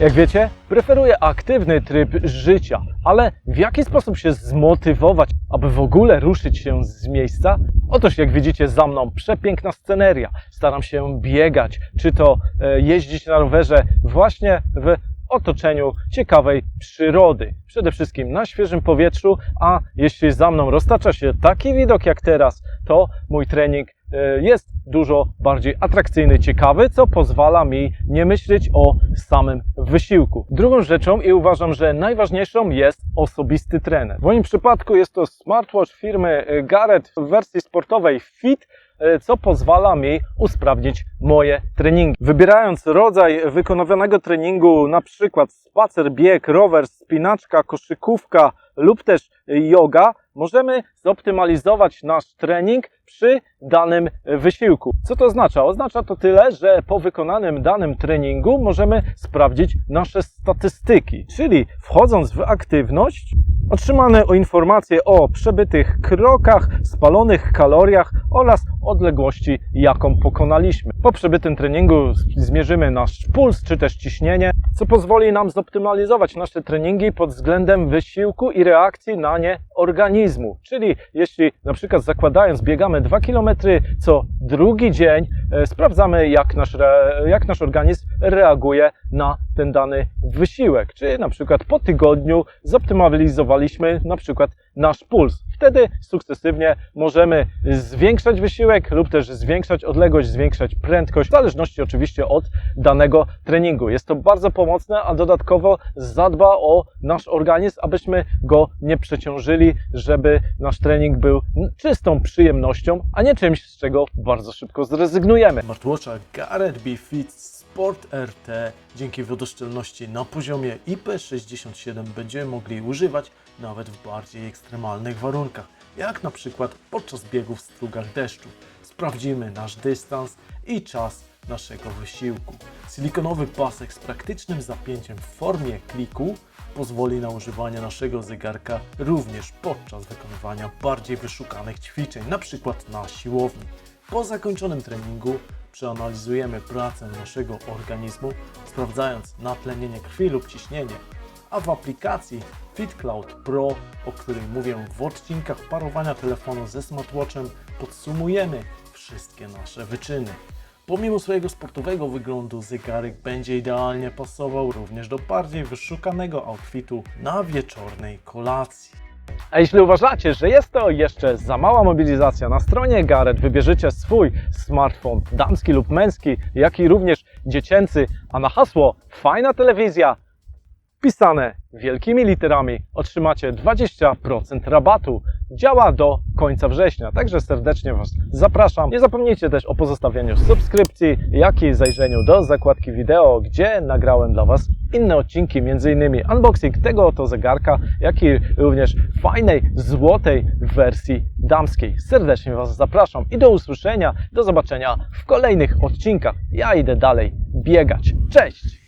Jak wiecie, preferuję aktywny tryb życia, ale w jaki sposób się zmotywować, aby w ogóle ruszyć się z miejsca? Otóż, jak widzicie za mną, przepiękna sceneria. Staram się biegać, czy to e, jeździć na rowerze właśnie w otoczeniu ciekawej przyrody. Przede wszystkim na świeżym powietrzu, a jeśli za mną roztacza się taki widok jak teraz, to mój trening jest dużo bardziej atrakcyjny, ciekawy, co pozwala mi nie myśleć o samym wysiłku. Drugą rzeczą i uważam, że najważniejszą jest osobisty trener. W moim przypadku jest to smartwatch firmy e, Garrett w wersji sportowej Fit, e, co pozwala mi usprawnić moje treningi. Wybierając rodzaj wykonywanego treningu, na przykład spacer, bieg, rower, spinaczka, koszykówka lub też yoga, możemy zoptymalizować nasz trening przy danym wysiłku. Co to oznacza? Oznacza to tyle, że po wykonanym danym treningu możemy sprawdzić nasze statystyki, czyli wchodząc w aktywność, otrzymamy informacje o przebytych krokach, spalonych kaloriach oraz odległości, jaką pokonaliśmy. Po przebytym treningu zmierzymy nasz puls czy też ciśnienie, co pozwoli nam zoptymalizować nasze treningi pod względem wysiłku i reakcji na nie organizmu. Czyli jeśli na przykład zakładając biegamy 2 km co drugi dzień, e, sprawdzamy jak nasz, jak nasz organizm reaguje na ten dany wysiłek. Czy na przykład po tygodniu zoptymalizowaliśmy na przykład nasz puls. Wtedy sukcesywnie możemy zwiększać wysiłek lub też zwiększać odległość, zwiększać prędkość, w zależności oczywiście od danego treningu. Jest to bardzo pomocne, a dodatkowo zadba o nasz organizm, abyśmy go nie przeciążyli, żeby nasz trening był czystą przyjemnością, a nie czymś, z czego bardzo szybko zrezygnujemy. Smartwatcha Garrett B Fit Sport RT dzięki wodoszczelności na poziomie IP67 będziemy mogli używać nawet w bardziej ekstremalnych warunkach, jak na przykład podczas biegów w strugach deszczu. Sprawdzimy nasz dystans i czas naszego wysiłku. Silikonowy pasek z praktycznym zapięciem w formie kliku pozwoli na używanie naszego zegarka również podczas wykonywania bardziej wyszukanych ćwiczeń, na przykład na siłowni. Po zakończonym treningu przeanalizujemy pracę naszego organizmu, sprawdzając natlenienie krwi lub ciśnienie, a w aplikacji FitCloud Pro, o której mówię w odcinkach parowania telefonu ze smartwatchem, podsumujemy wszystkie nasze wyczyny. Pomimo swojego sportowego wyglądu, zegarek będzie idealnie pasował również do bardziej wyszukanego outfitu na wieczornej kolacji. A jeśli uważacie, że jest to jeszcze za mała mobilizacja, na stronie Garrett wybierzecie swój smartfon, damski lub męski, jak i również dziecięcy, a na hasło fajna telewizja pisane wielkimi literami otrzymacie 20% rabatu. Działa do końca września, także serdecznie Was zapraszam. Nie zapomnijcie też o pozostawieniu subskrypcji, jak i zajrzeniu do zakładki wideo, gdzie nagrałem dla Was inne odcinki, m.in. unboxing tego oto zegarka, jak i również fajnej, złotej wersji damskiej. Serdecznie Was zapraszam i do usłyszenia, do zobaczenia w kolejnych odcinkach. Ja idę dalej biegać. Cześć!